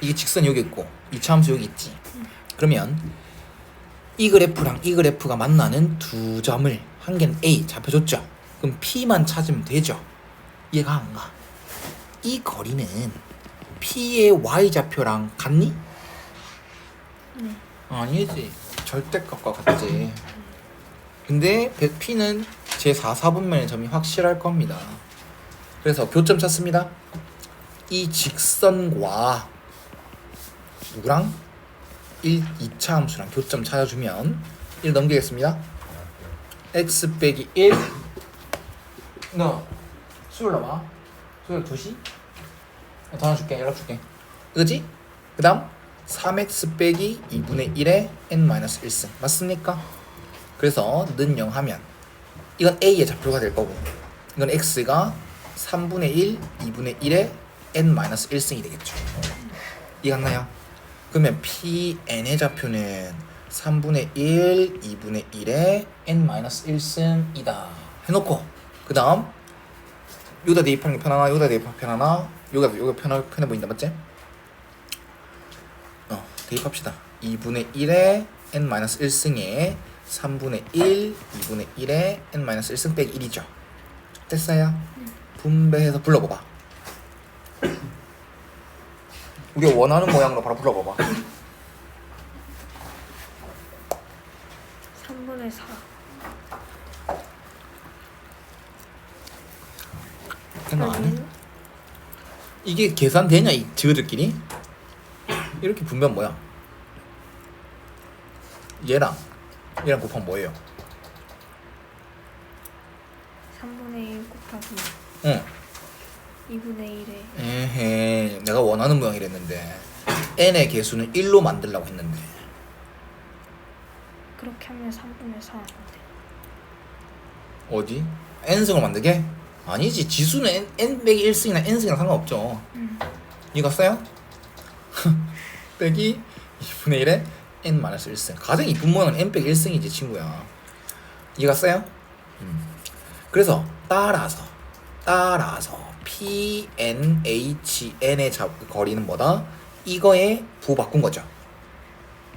이게 직선이 여기 있고 이 차함수 여기 있지. 그러면 이 그래프랑 이 그래프가 만나는 두 점을 한 개는 A 잡혀줬죠. 그럼 P만 찾으면 되죠. 이해가 안 가. 이 거리는 P의 Y 좌표랑 같니? 네. 아니지. 절대값과 같지. 근데 P는 제 4, 4분면의 점이 확실할 겁니다. 그래서 교점 찾습니다. 이 직선과 누구랑 1, 2차 함수랑 교점 찾아주면 1 넘기겠습니다. x 빼기 1. 너 수요일 나와. 수요일 2시? 전화 줄게. 연락 줄게. 그지? 그 다음 3x 빼기 2분의 1의 n-1승 맞습니까? 그래서 는 0 하면 이건 a의 좌표가 될 거고 이건 x가 3분의 1, 2분의 1의 n-1승이 되겠죠 이해갔나요? 그러면 pn의 좌표는 3분의 1, 2분의 1의 n-1승이다 해놓고 그 다음 여기다 대입하는 게 편하나 여기다 대입하는 게 편하나 여기가 여기가 편하, 편해 보인다 맞지? 어, 대입합시다. 2분의 1의 n-1승에 3분의 1, 2분의 1의 n-1승 빼기 1이죠. 됐어요? 분배해서 불러봐봐. 우리가 원하는 모양으로 바로 불러봐봐. 3분의 4. 생각 안 해? 이게 계산되냐 이 지그들끼리? 이렇게 분배하면 뭐야? 얘랑 얘랑 곱하면 뭐예요? 3분의 1 곱하기 응. 2분의 1에 에헤 내가 원하는 모양이랬는데 n의 개수는 1로 만들려고 했는데 그렇게 하면 3분의 4인데 어디? n승을 만들게? 아니지 지수는 n, n 빼기 1승이나 n승이랑 상관없죠 음. 이거 써요? 빼기 2분의 1에 n 마이너스 1승 가장 이쁜 모양은 n 빼기 1승이지 친구야 이거 써요? 음. 그래서 따라서 따라서 p, n, h, n의 잡, 거리는 뭐다? 이거에 부호 바꾼 거죠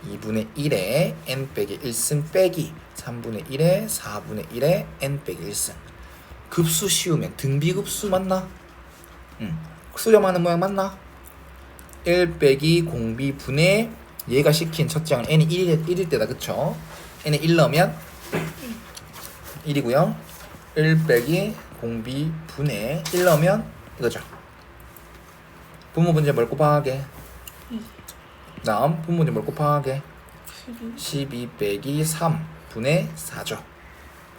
2분의 1에 n 빼기 1승 빼기 3분의 1에 4분의 1에 n 빼기 1승 급수 씌우면 등비급수 맞나? 응 수렴하는 모양 맞나? 1 빼기 공비 분의 얘가 시킨 첫째 항은 n이 1일, 1일 때다 그쵸? n에 1 넣으면 1이고요 1 빼기 공비 분의 1 넣으면 이거죠. 분모 분제 뭘 곱하게? 2 다음 분모 분제 뭘 곱하게? 12 12 빼기 3 분의 4죠.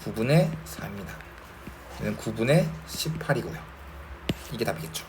9분의 4입니다. 얘는 9분의 18이고요. 이게 답이겠죠